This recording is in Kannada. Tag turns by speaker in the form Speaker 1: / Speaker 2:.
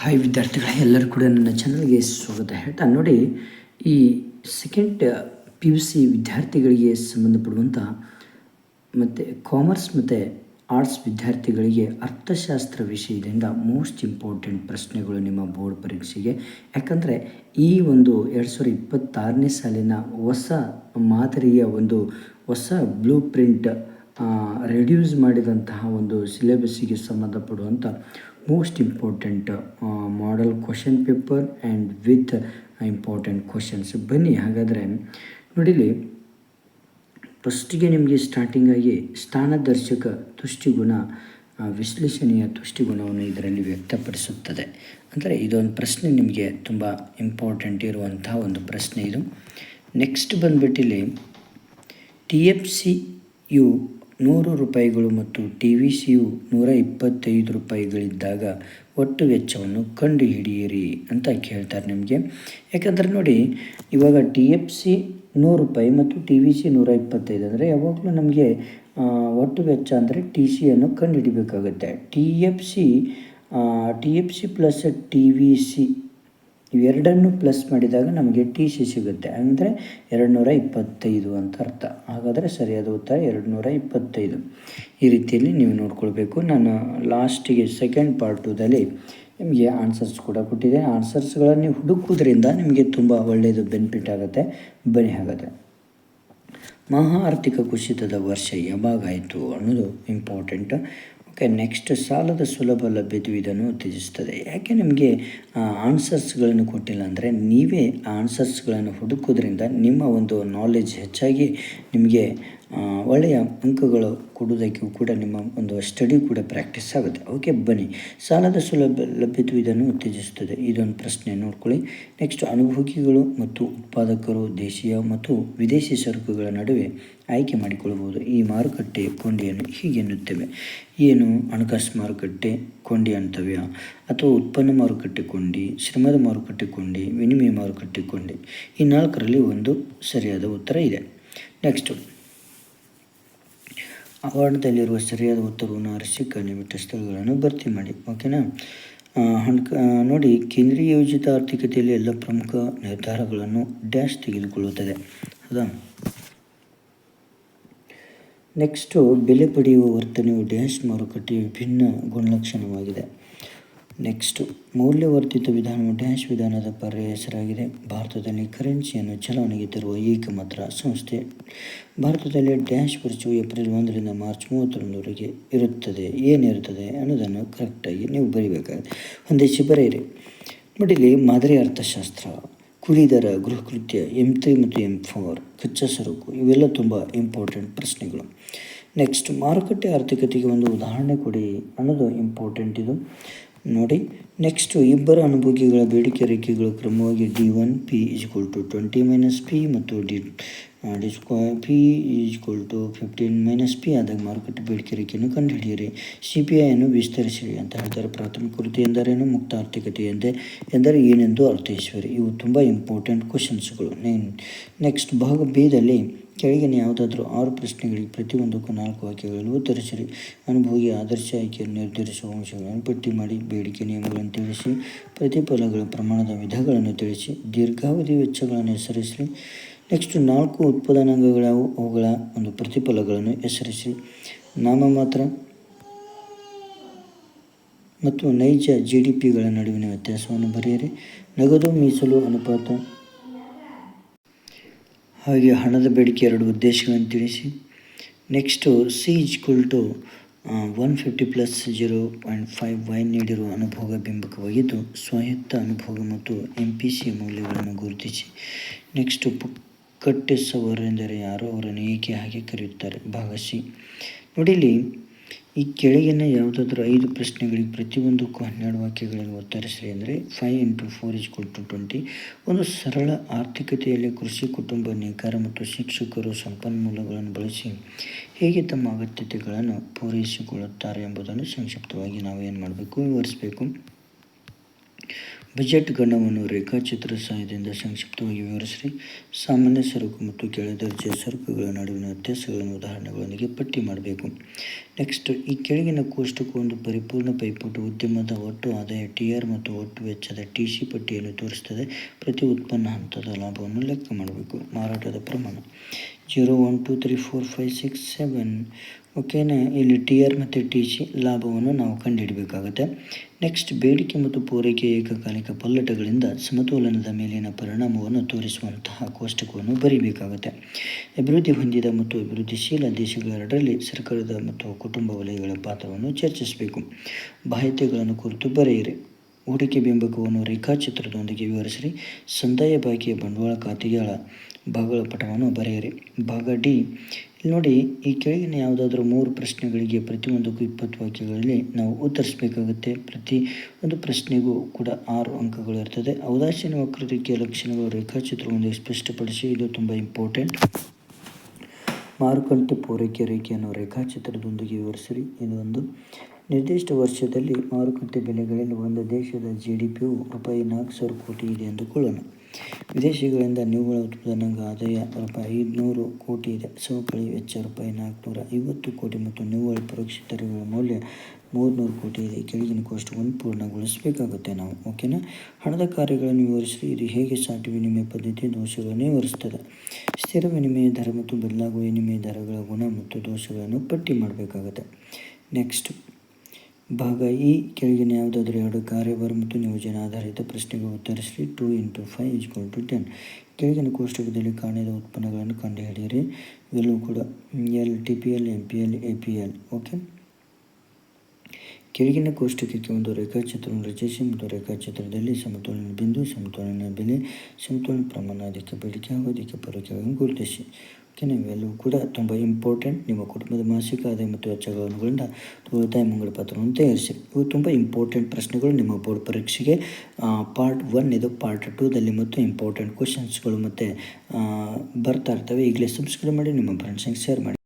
Speaker 1: ಹಾಯ್ ವಿದ್ಯಾರ್ಥಿಗಳೇ, ಎಲ್ಲರೂ ಕೂಡ ನನ್ನ ಚಾನಲ್ಗೆ ಸ್ವಾಗತ. ಹೇಳ್ತಾ ನೋಡಿ, ಈ ಸೆಕೆಂಡ್ ಪಿ ಯು ಸಿ ವಿದ್ಯಾರ್ಥಿಗಳಿಗೆ ಸಂಬಂಧಪಡುವಂಥ ಮತ್ತು ಕಾಮರ್ಸ್ ಮತ್ತು ಆರ್ಟ್ಸ್ ವಿದ್ಯಾರ್ಥಿಗಳಿಗೆ ಅರ್ಥಶಾಸ್ತ್ರ ವಿಷಯದಿಂದ ಮೋಸ್ಟ್ ಇಂಪಾರ್ಟೆಂಟ್ ಪ್ರಶ್ನೆಗಳು ನಿಮ್ಮ ಬೋರ್ಡ್ ಪರೀಕ್ಷೆಗೆ. ಯಾಕಂದರೆ, ಈ ಒಂದು ಎರಡು ಸಾವಿರದ ಇಪ್ಪತ್ತಾರನೇ ಸಾಲಿನ ಹೊಸ ಮಾದರಿಯ ಒಂದು ಹೊಸ ಬ್ಲೂ ಪ್ರಿಂಟ್ ರೆಡ್ಯೂಸ್ ಮಾಡಿದಂತಹ ಒಂದು ಸಿಲೆಬಸ್ಸಿಗೆ ಸಂಬಂಧಪಡುವಂಥ most important model question paper and with important questions ಬನ್ನಿ, ಹಾಗಾದರೆ ನೋಡಿಲಿ ಫಸ್ಟಿಗೆ ನಿಮಗೆ ಸ್ಟಾರ್ಟಿಂಗಾಗಿ ಸ್ಥಾನದರ್ಶಕ ತುಷ್ಟಿಗುಣ ವಿಶ್ಲೇಷಣೆಯ ತುಷ್ಟಿಗುಣವನ್ನು ಇದರಲ್ಲಿ ವ್ಯಕ್ತಪಡಿಸುತ್ತದೆ. ಅಂದರೆ ಇದೊಂದು ಪ್ರಶ್ನೆ ನಿಮಗೆ ತುಂಬ ಇಂಪಾರ್ಟೆಂಟ್ ಇರುವಂತಹ ಒಂದು ಪ್ರಶ್ನೆ ಇದು. ನೆಕ್ಸ್ಟ್ ಬಂದ್ಬಿಟ್ಟಿಲ್ಲಿ ಟಿ ಎಫ್ ಸಿ ಯು ನೂರು ರೂಪಾಯಿಗಳು ಮತ್ತು ಟಿ ವಿ ಸಿಯು ನೂರ ಇಪ್ಪತ್ತೈದು ರೂಪಾಯಿಗಳಿದ್ದಾಗ ಒಟ್ಟು ವೆಚ್ಚವನ್ನು ಕಂಡುಹಿಡಿಯಿರಿ ಅಂತ ಕೇಳ್ತಾರೆ ನಿಮಗೆ. ಯಾಕಂದರೆ ನೋಡಿ, ಇವಾಗ ಟಿ ಎಫ್ ಸಿ ನೂರು ರೂಪಾಯಿ ಮತ್ತು ಟಿ ವಿ ಸಿ ನೂರ ಇಪ್ಪತ್ತೈದು ಅಂದರೆ ಯಾವಾಗಲೂ ನಮಗೆ ಒಟ್ಟು ವೆಚ್ಚ ಅಂದರೆ ಟಿ ಸಿಯನ್ನು ಕಂಡುಹಿಡಿಬೇಕಾಗುತ್ತೆ. T F C T F C plus T V C ಇವೆರಡನ್ನು ಪ್ಲಸ್ ಮಾಡಿದಾಗ ನಮಗೆ ಟಿ ಸಿ ಸಿಗುತ್ತೆ. ಅಂದರೆ ಎರಡುನೂರ ಇಪ್ಪತ್ತೈದು ಅಂತ ಅರ್ಥ. ಹಾಗಾದರೆ ಸರಿಯಾದ ಉತ್ತರ ಎರಡುನೂರ ಇಪ್ಪತ್ತೈದು ಈ ರೀತಿಯಲ್ಲಿ ನೀವು ನೋಡ್ಕೊಳ್ಬೇಕು. ನಾನು ಲಾಸ್ಟಿಗೆ ಸೆಕೆಂಡ್ ಪಾರ್ಟುದಲ್ಲಿ ನಿಮಗೆ ಆನ್ಸರ್ಸ್ ಕೂಡ ಕೊಟ್ಟಿದ್ದೇನೆ. ಆನ್ಸರ್ಸ್ಗಳನ್ನು ಹುಡುಕುವುದರಿಂದ ನಿಮಗೆ ತುಂಬ ಒಳ್ಳೆಯದು ಬೆನಿಫಿಟ್ ಆಗುತ್ತೆ ಬನಿ ಆಗುತ್ತೆ ಮಹಾ ಆರ್ಥಿಕ ಕುಸಿತದ ವರ್ಷ ಯಾವಾಗಾಯಿತು ಅನ್ನೋದು ಇಂಪಾರ್ಟೆಂಟ್ ನೆಕ್ಸ್ಟ್ ಸಾಲದ ಸುಲಭ ಲಭ್ಯತೆ ಇದನ್ನು ಉತ್ತೇಜಿಸ್ತದೆ ಯಾಕೆ ನಿಮಗೆ ಆನ್ಸರ್ಸ್ಗಳನ್ನು ಕೊಟ್ಟಿಲ್ಲ ಅಂದರೆ ನೀವೇ ಆನ್ಸರ್ಸ್ಗಳನ್ನು ಹುಡುಕೋದ್ರಿಂದ ನಿಮ್ಮ ಒಂದು ನಾಲೆಜ್ ಹೆಚ್ಚಾಗಿ ನಿಮಗೆ ಒಳ್ಳೆಯ ಅಂಕಗಳು ಕೊಡುವುದಕ್ಕೂ ಕೂಡ ನಿಮ್ಮ ಒಂದು ಸ್ಟಡಿ ಕೂಡ ಪ್ರಾಕ್ಟೀಸ್ ಆಗುತ್ತೆ. ಓಕೆ ಬನ್ನಿ. ಸಾಲದ ಸುಲಭ ಲಭ್ಯತೆ ಇದನ್ನು ಉತ್ತೇಜಿಸುತ್ತದೆ. ಇದೊಂದು ಪ್ರಶ್ನೆ, ನೋಡ್ಕೊಳ್ಳಿ. ನೆಕ್ಸ್ಟ್ ಅನುಭೋಗಿಗಳು ಮತ್ತು ಉತ್ಪಾದಕರು ದೇಶೀಯ ಮತ್ತು ವಿದೇಶಿ ಸರಕುಗಳ ನಡುವೆ ಆಯ್ಕೆ ಮಾಡಿಕೊಳ್ಳಬಹುದು. ಈ ಮಾರುಕಟ್ಟೆ ಕೊಂಡಿಯನ್ನು ಹೀಗೆ ಎನ್ನುತ್ತೇವೆ. ಏನು? ಹಣಕಾಸು ಮಾರುಕಟ್ಟೆ ಕೊಂಡಿ ಅಂತವ್ಯ. ಅಥವಾ ಉತ್ಪನ್ನ ಮಾರುಕಟ್ಟೆ ಕೊಂಡಿ, ಶ್ರಮದ ಮಾರುಕಟ್ಟೆ ಕೊಂಡಿ, ವಿನಿಮಯ ಮಾರುಕಟ್ಟೆ ಕೊಂಡಿ. ಈ ನಾಲ್ಕರಲ್ಲಿ ಒಂದು ಸರಿಯಾದ ಉತ್ತರ ಇದೆ. ನೆಕ್ಸ್ಟು ಅವಾರ್ಡ್ದಲ್ಲಿರುವ ಸರಿಯಾದ ಉತ್ತರವನ್ನು ಆರಿಸಿ ಕಣ್ಣಿಬಿಟ್ಟ ಸ್ಥಳಗಳನ್ನು ಭರ್ತಿ ಮಾಡಿ ಓಕೆನಾ ಹಣಕ ನೋಡಿ, ಕೇಂದ್ರೀಯ ಯೋಜಿತ ಆರ್ಥಿಕತೆಯಲ್ಲಿ ಎಲ್ಲ ಪ್ರಮುಖ ನಿರ್ಧಾರಗಳನ್ನು ಡ್ಯಾಶ್ ತೆಗೆದುಕೊಳ್ಳುತ್ತದೆ, ಹೌದಾ? ನೆಕ್ಸ್ಟು ಬೆಲೆ ಪಡೆಯುವ ವರ್ತನೆಯು ಡ್ಯಾಶ್ ಮಾರುಕಟ್ಟೆಯ ವಿಭಿನ್ನ ಗುಣಲಕ್ಷಣವಾಗಿದೆ. ನೆಕ್ಸ್ಟು ಮೌಲ್ಯವರ್ಧಿತ ವಿಧಾನವು ಡ್ಯಾಶ್ ವಿಧಾನದ ಪರ್ಯಾಯ ಹೆಸರಾಗಿದೆ. ಭಾರತದಲ್ಲಿ ಕರೆನ್ಸಿಯನ್ನು ಚಲಾವಣೆಗೆ ತರುವ ಏಕಮಾತ್ರ ಸಂಸ್ಥೆ. ಭಾರತದಲ್ಲಿ ಡ್ಯಾಶ್ ವರ್ಷವು ಏಪ್ರಿಲ್ ಒಂದರಿಂದ ಮಾರ್ಚ್ ಮೂವತ್ತೊಂದರವರೆಗೆ ಇರುತ್ತದೆ. ಏನಿರುತ್ತದೆ ಅನ್ನೋದನ್ನು ಕರೆಕ್ಟಾಗಿ ನೀವು ಬರಿಬೇಕಾಗುತ್ತೆ ಒಂದೇಶಿ ಬರೆಯಿರಿ ನೋಡಿ ಇಲ್ಲಿ ಮಾದರಿ ಅರ್ಥಶಾಸ್ತ್ರ ಕುಳಿದರ ದರ ಗೃಹ ಕೃತ್ಯ ಎಂ ತ್ರೀ ಮತ್ತು ಎಂ ಫೋರ್ ಕಚ್ಚಾ ಸರಕು, ಇವೆಲ್ಲ ತುಂಬ ಇಂಪಾರ್ಟೆಂಟ್ ಪ್ರಶ್ನೆಗಳು. ನೆಕ್ಸ್ಟ್ ಮಾರುಕಟ್ಟೆ ಆರ್ಥಿಕತೆಗೆ ಒಂದು ಉದಾಹರಣೆ ಕೊಡಿ ಅನ್ನೋದು ಇಂಪಾರ್ಟೆಂಟ್ ಇದು. ನೋಡಿ ನೆಕ್ಸ್ಟು ಇಬ್ಬರ ಅನುಭೋಗಿಗಳ ಬೇಡಿಕೆ ರೇಖೆಗಳು ಕ್ರಮವಾಗಿ D one P equal to twenty minus P ಮತ್ತು D D square P equal to fifteen minus P ಆದಾಗ ಮಾರುಕಟ್ಟೆ ಬೇಡಿಕೆ ರೇಖೆಯನ್ನು ಕಂಡುಹಿಡಿಯಿರಿ. ಸಿ ಪಿ ಐಯನ್ನು ವಿಸ್ತರಿಸಿರಿ ಅಂತ ಹೇಳ್ತಾರೆ ಪ್ರಾಥಮಿಕ ವೃತ್ತಿ ಎಂದರೇನು? ಮುಕ್ತ ಆರ್ಥಿಕತೆ ಎಂದೇ, ಎಂದರೆ ಏನೆಂದು ಅರ್ಥೈಸುವರಿ. ಇವು ತುಂಬ ಇಂಪಾರ್ಟೆಂಟ್ ಕ್ವಶನ್ಸ್ಗಳು ನೆಕ್ಸ್ಟ್ ಭಾಗ ಬಿದಲ್ಲಿ ಕೆಳಗಿನ ಯಾವುದಾದ್ರೂ ಆರು ಪ್ರಶ್ನೆಗಳಿಗೆ ಪ್ರತಿಯೊಂದಕ್ಕೂ ನಾಲ್ಕು ವಾಕ್ಯಗಳನ್ನು ಉತ್ತರಿಸಿರಿ. ಅನುಭವಿ ಆದರ್ಶ ಆಯ್ಕೆಯನ್ನು ನಿರ್ಧರಿಸುವ ಅಂಶಗಳನ್ನು ಪಟ್ಟಿ ಮಾಡಿ ಬೇಡಿಕೆ ನಿಯಮಗಳನ್ನು ತಿಳಿಸಿ, ಪ್ರತಿಫಲಗಳ ಪ್ರಮಾಣದ ವಿಧಗಳನ್ನು ತಿಳಿಸಿ, ದೀರ್ಘಾವಧಿ ವೆಚ್ಚಗಳನ್ನು ಹೆಸರಿಸಿ ನೆಕ್ಸ್ಟ್ ನಾಲ್ಕು ಉತ್ಪಾದನಾಂಗಗಳಾವು, ಅವುಗಳ ಒಂದು ಪ್ರತಿಫಲಗಳನ್ನು ಹೆಸರಿಸಿ. ನಾಮಮಾತ್ರ ಮತ್ತು ನೈಜ ಜಿ ಡಿ ಪಿಗಳ ನಡುವಿನ ವ್ಯತ್ಯಾಸವನ್ನು ಬರೆಯಿರಿ. ನಗದು, ಮೀಸಲು, ಅನುಪಾತ. ಹಾಗೆ ಹಣದ ಬೇಡಿಕೆ ಎರಡು ಉದ್ದೇಶಗಳನ್ನು ತಿಳಿಸಿ. Next C is to one fifty plus zero point five Y ನೀಡಿರುವ ಅನುಭೋಗ ಬಿಂಬಕವಾಗಿದ್ದು, ಸ್ವಾಯತ್ತ ಅನುಭೋಗ ಮತ್ತು ಎಂ ಪಿ ಸಿ ಮೌಲ್ಯಗಳನ್ನು ಗುರುತಿಸಿ. ನೆಕ್ಸ್ಟು ಪುಕ್ಕಟ್ಟೆಸವರೆಂದರೆ ಯಾರೋ ಅವರನ್ನು ಏಕೆ ಹಾಗೆ ಕರೆಯುತ್ತಾರೆ? ಭಾಗ ನೋಡಿಲಿ ಈ ಕೆಳಗಿನ ಯಾವುದಾದ್ರೂ ಐದು ಪ್ರಶ್ನೆಗಳಿಗೆ ಪ್ರತಿಯೊಂದಕ್ಕೂ ಹನ್ನೆರಡು ವಾಕ್ಯಗಳಲ್ಲಿ ಉತ್ತರಿಸಿರಿ ಅಂದರೆ five into four is to twenty ಒಂದು ಸರಳ ಆರ್ಥಿಕತೆಯಲ್ಲಿ ಕೃಷಿ, ಕುಟುಂಬ, ನೇಕಾರ ಮತ್ತು ಶಿಕ್ಷಕರು ಸಂಪನ್ಮೂಲಗಳನ್ನು ಬಳಸಿ. ಹೇಗೆ ತಮ್ಮ ಅಗತ್ಯತೆಗಳನ್ನು ಪೂರೈಸಿಕೊಳ್ಳುತ್ತಾರೆ ಎಂಬುದನ್ನು ಸಂಕ್ಷಿಪ್ತವಾಗಿ ನಾವು ಏನು ಮಾಡಬೇಕು? ವಿವರಿಸಬೇಕು. ಬಜೆಟ್ ಗಣವನ್ನು ರೇಖಾಚಿತ್ರ ಸಹಾಯದಿಂದ ಸಂಕ್ಷಿಪ್ತವಾಗಿ ವಿವರಿಸಿರಿ. ಸಾಮಾನ್ಯ ಸರಕು ಮತ್ತು ಕೆಳ ದರ್ಜೆಯ ಸರಕುಗಳ ನಡುವಿನ ವ್ಯತ್ಯಾಸಗಳನ್ನು ಉದಾಹರಣೆಗಳೊಂದಿಗೆ ಪಟ್ಟಿ ಮಾಡಬೇಕು. ನೆಕ್ಸ್ಟ್ ಈ ಕೆಳಗಿನ ಕೋಷ್ಟಕ್ಕೂ ಒಂದು ಪರಿಪೂರ್ಣ ಪೈಪೋಟು ಉದ್ಯಮದ ಒಟ್ಟು ಆದಾಯ ಟಿ ಆರ್ ಮತ್ತು ಒಟ್ಟು ವೆಚ್ಚದ ಟಿ ಸಿ ಪಟ್ಟಿಯನ್ನು ತೋರಿಸುತ್ತದೆ ಪ್ರತಿ ಉತ್ಪನ್ನ ಹಂತದ ಲಾಭವನ್ನು ಲೆಕ್ಕ ಮಾಡಬೇಕು. ಮಾರಾಟದ ಪ್ರಮಾಣ. Zero one two three four five six seven ಓಕೆನಾ ಇಲ್ಲಿ ಟಿ ಆರ್ ಮತ್ತು ಟಿ ಸಿ ಲಾಭವನ್ನು ನಾವು ಕಂಡುಹಿಡಬೇಕಾಗುತ್ತೆ ನೆಕ್ಸ್ಟ್ ಬೇಡಿಕೆ ಮತ್ತು ಪೂರೈಕೆ ಏಕಕಾಲಿಕ ಪಲ್ಲಟಗಳಿಂದ ಸಮತೋಲನದ ಮೇಲಿನ ಪರಿಣಾಮವನ್ನು ತೋರಿಸುವಂತಹ ಕೋಷ್ಟಕವನ್ನು ಬರೀಬೇಕಾಗುತ್ತೆ. ಅಭಿವೃದ್ಧಿ ಹೊಂದಿದ ಮತ್ತು ಅಭಿವೃದ್ಧಿಶೀಲ ದೇಶಗಳೆರಡರಲ್ಲಿ ಸರ್ಕಾರದ ಮತ್ತು ಕುಟುಂಬ ವಲಯಗಳ ಪಾತ್ರವನ್ನು ಚರ್ಚಿಸಬೇಕು. ಬಾಹ್ಯತೆಗಳನ್ನು ಕುರಿತು ಬರೆಯಿರಿ. ಹೂಡಿಕೆ ಬಿಂಬಕವನ್ನು ರೇಖಾಚಿತ್ರದೊಂದಿಗೆ ವಿವರಿಸಿರಿ. ಸಂದಾಯ ಬಾಕಿಯ ಬಂಡವಾಳ ಖಾತೆಗಳ ಭಾಗಗಳ ಪಟವನ್ನು ಬರೆಯಿರಿ. ಭಾಗ ಡಿ. ಇಲ್ಲಿ ನೋಡಿ, ಈ ಕೆಳಗಿನ ಯಾವುದಾದ್ರೂ ಮೂರು ಪ್ರಶ್ನೆಗಳಿಗೆ ಪ್ರತಿಯೊಂದಕ್ಕೂ ಇಪ್ಪತ್ತು ವಾಕ್ಯಗಳಲ್ಲಿ ನಾವು ಉತ್ತರಿಸಬೇಕಾಗುತ್ತೆ. ಪ್ರತಿ ಒಂದು ಪ್ರಶ್ನೆಗೂ ಕೂಡ ಆರು ಅಂಕಗಳು ಇರ್ತದೆ. ಔದಾಸೀನ ವಕ್ರತೆಯ ಲಕ್ಷಣಗಳು ರೇಖಾಚಿತ್ರವೊಂದಿಗೆ ಸ್ಪಷ್ಟಪಡಿಸಿ. ಇದು ತುಂಬ ಇಂಪಾರ್ಟೆಂಟ್. ಮಾರುಕಟ್ಟೆ ಪೂರೈಕೆ ರೇಖೆಯನ್ನು ರೇಖಾಚಿತ್ರದೊಂದಿಗೆ ವಿವರಿಸಿರಿ. ಇದು ಒಂದು. ನಿರ್ದಿಷ್ಟ ವರ್ಷದಲ್ಲಿ ಮಾರುಕಟ್ಟೆ ಬೆಲೆಗಳಲ್ಲಿ ಒಂದು ದೇಶದ ಜಿ ಡಿ ಪಿಯು ರೂಪಾಯಿ ನಾಲ್ಕು ಸಾವಿರ ಕೋಟಿ ಇದೆ ಎಂದುಕೊಳ್ಳೋಣ. ವಿದೇಶಿಗಳಿಂದ ನಿವ್ವಳ ಉತ್ಪಾದನಾ ಆದಾಯ ರೂಪಾಯಿ ಐದುನೂರು ಕೋಟಿ ಇದೆ. ಸವಕಳಿ ವೆಚ್ಚ ರೂಪಾಯಿ ನಾಲ್ಕುನೂರ ಐವತ್ತು ಕೋಟಿ ಮತ್ತು ನಿವ್ವಳ ಪರೋಕ್ಷ ತೆರಿಗೆಗಳ ಮೌಲ್ಯ ಮೂರುನೂರು ಕೋಟಿ ಇದೆ. ಕೆಳಗಿನ ಕೋಷ್ಟಕವನ್ನು ಪೂರ್ಣಗೊಳಿಸಬೇಕಾಗುತ್ತೆ ನಾವು, ಓಕೆನಾ? ಹಣದ ಕಾರ್ಯಗಳನ್ನು ವಿವರಿಸಿ ಇದು ಹೇಗೆ ಸಾಟಿ ವಿನಿಮಯ ಪದ್ಧತಿ ದೋಷಗಳನ್ನು ವಿವರಿಸ್ತದೆ ಸ್ಥಿರ ವಿನಿಮಯ ದರ ಮತ್ತು ಬದಲಾಗುವ ವಿನಿಮಯ ದರಗಳ ಗುಣ ಮತ್ತು ದೋಷಗಳನ್ನು ಪಟ್ಟಿ ಮಾಡಬೇಕಾಗುತ್ತೆ. ನೆಕ್ಸ್ಟ್. ಭಾಗ ಇ, ಕೆಳಗಿನ ಯಾವುದಾದ್ರೂ ಎರಡು ಕಾರ್ಯಭಾರ ಮತ್ತು ನಿಯೋಜನೆ ಆಧಾರಿತ ಪ್ರಶ್ನೆಗೆ ಉತ್ತರಿಸಿ two into five equal to ten. ಕೆಳಗಿನ ಕೋಷ್ಟಕದಲ್ಲಿ ಕಾಣಿದ ಉತ್ಪನ್ನಗಳನ್ನು ಕಂಡುಹಿಡಿಯಿರಿ. ಇವೆಲ್ಲವೂ ಕೂಡ L, T, P, L, M, P, L, A, P, L, okay? ಕೆಳಗಿನ ಕೋಷ್ಟಕಕ್ಕೆ ಒಂದು ರೇಖಾಚಿತ್ರವನ್ನು ರಚಿಸಿ ಮತ್ತು ರೇಖಾಚಿತ್ರದಲ್ಲಿ ಸಮತೋಲನ ಬಿಂದು, ಸಮತೋಲನ ಬೆಲೆ, ಸಮತೋಲನ ಪ್ರಮಾಣ ಅಧಿಕ ಬೇಡಿಕೆ ಹಾಗೂ ಅದಕ್ಕೆ ಪೂರೈಕೆಗಳನ್ನು ಗುರುತಿಸಿ. ಇವೆಲ್ಲವೂ ಕೂಡ ತುಂಬ ಇಂಪಾರ್ಟೆಂಟ್ ನಿಮ್ಮ ಕುಟುಂಬದ ಮಾಸಿಕ ಆದಾಯ ಮತ್ತು ಒಳಗೊಂಡ ಉಳಿತಾಯ ಮಂಗಳ ಪತ್ರವನ್ನು ತಯಾರಿಸಿ. ಇವು ತುಂಬ ಇಂಪಾರ್ಟೆಂಟ್ ಪ್ರಶ್ನೆಗಳು ನಿಮ್ಮ ಬೋರ್ಡ್ ಪರೀಕ್ಷೆಗೆ ಪಾರ್ಟ್ ಒನ್ ಇದು ಪಾರ್ಟ್ ಟೂದಲ್ಲಿ ಮತ್ತು ಇಂಪಾರ್ಟೆಂಟ್ ಕ್ವಶನ್ಸ್ಗಳು ಮತ್ತು ಬರ್ತಾ ಇರ್ತವೆ. ಈಗಲೇ ಸಬ್ಸ್ಕ್ರೈಬ್ ಮಾಡಿ, ನಿಮ್ಮ ಫ್ರೆಂಡ್ಸಿಗೆ ಶೇರ್ ಮಾಡಿ.